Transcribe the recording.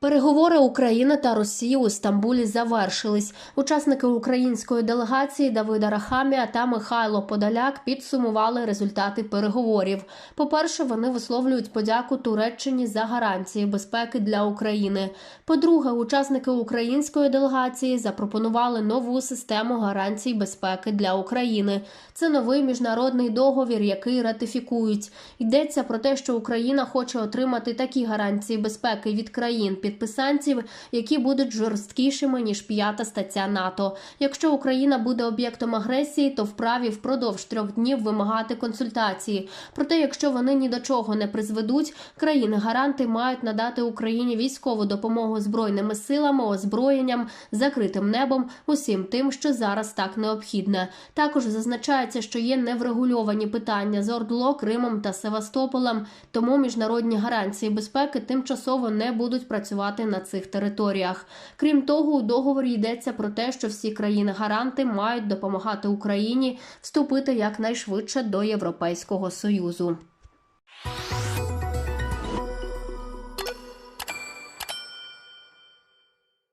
Переговори України та Росії у Стамбулі завершились. Учасники української делегації Давида Рахамія та Михайло Подоляк підсумували результати переговорів. По-перше, вони висловлюють подяку Туреччині за гарантії безпеки для України. По-друге, учасники української делегації запропонували нову систему гарантій безпеки для України. Це новий міжнародний договір, який ратифікують. Йдеться про те, що Україна хоче отримати такі гарантії безпеки від країн підписантів, які будуть жорсткішими ніж п'ята стаття НАТО. Якщо Україна буде об'єктом агресії, то вправі впродовж трьох днів вимагати консультації. Проте, якщо вони ні до чого не призведуть, країни-гаранти мають надати Україні військову допомогу збройними силами, озброєнням, закритим небом, усім тим, що зараз так необхідне. Також зазначається, що є неврегульовані питання з Ордло, Кримом та Севастополем, тому міжнародні гарантії безпеки тимчасово не будуть працювати на цих територіях. Крім того, у договорі йдеться про те, що всі країни-гаранти мають допомагати Україні вступити якнайшвидше до Європейського союзу.